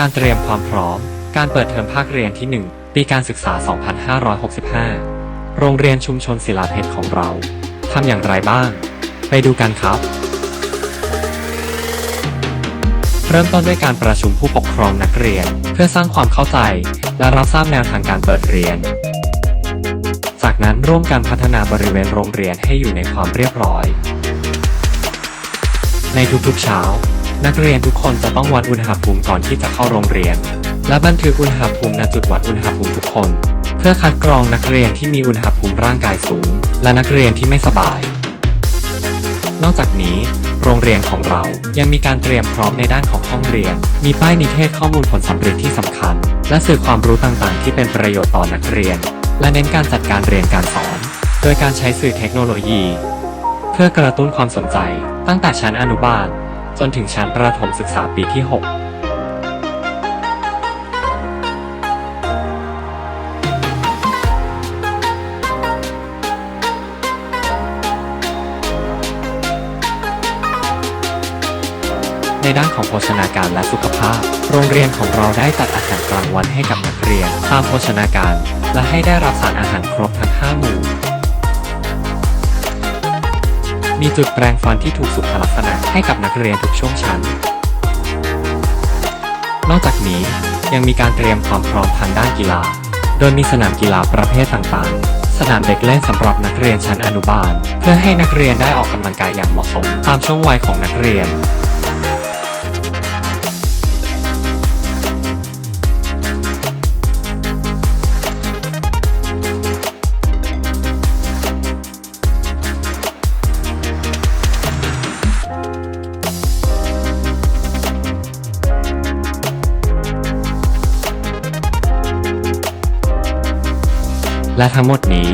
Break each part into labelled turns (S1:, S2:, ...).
S1: การเตรียมความพร้อม การเปิดเทอมภาคเรียนที่ 1 ปีการศึกษา 2565 โรงเรียนชุมชนศิลาเพชรของเรา ทำอย่างไรบ้าง ไปดูกันครับ เริ่มต้นด้วยการประชุมผู้ปกครองนักเรียน เพื่อสร้างความเข้าใจ และรับทราบแนวทางการเปิดเรียน จากนั้นร่วมกันพัฒนาบริเวณโรงเรียนให้อยู่ในความเรียบร้อย ในทุกๆเช้า นักเรียนทุกคนจะต้องวัดอุณหภูมิก่อนที่จะเข้าโรงเรียน และบันทึกอุณหภูมิณจุดวัดอุณหภูมิทุกคน เพื่อคัดกรองนักเรียนที่มีอุณหภูมิร่างกายสูง และนักเรียนที่ไม่สบาย นอกจากนี้ โรงเรียนของเรายังมีการเตรียมพร้อมในด้านของห้องเรียน มีป้ายนิเทศข้อมูลผลสำเร็จที่สำคัญ และสื่อความรู้ต่างๆ ที่เป็นประโยชน์ต่อนักเรียน และเน้นการจัดการเรียนการสอน โดยการใช้สื่อเทคโนโลยี เพื่อกระตุ้นความสนใจ ตั้งแต่ชั้นอนุบาล จนถึงชั้นประถมศึกษาปีที่ 6ในด้านของโภชนาการและสุขภาพ โรงเรียนของเราได้จัดอาหารกลางวันให้กับนักเรียนตามโภชนาการ และให้ได้รับสารอาหารครบ จุดแปลงฟันที่ถูกสุขลักษณะให้กับนักเรียนทุกช่วงชั้น นอกจากนี้ยังมีการเตรียมความพร้อมทางด้านกีฬา โดยมีสนามกีฬาประเภทต่างๆ สนามเด็กเล่นสำหรับนักเรียนชั้นอนุบาล เพื่อให้นักเรียนได้ออกกำลังกายอย่างเหมาะสมตามช่วงวัยของนักเรียน และทั้งหมดนี้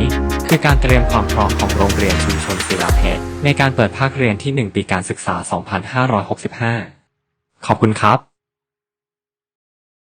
S1: คือการเตรียมความพร้อมของโรงเรียนชุมชนศิลาเพชรในการเปิดภาคเรียนที่ 1 ปีการศึกษา 2565 ขอบคุณครับ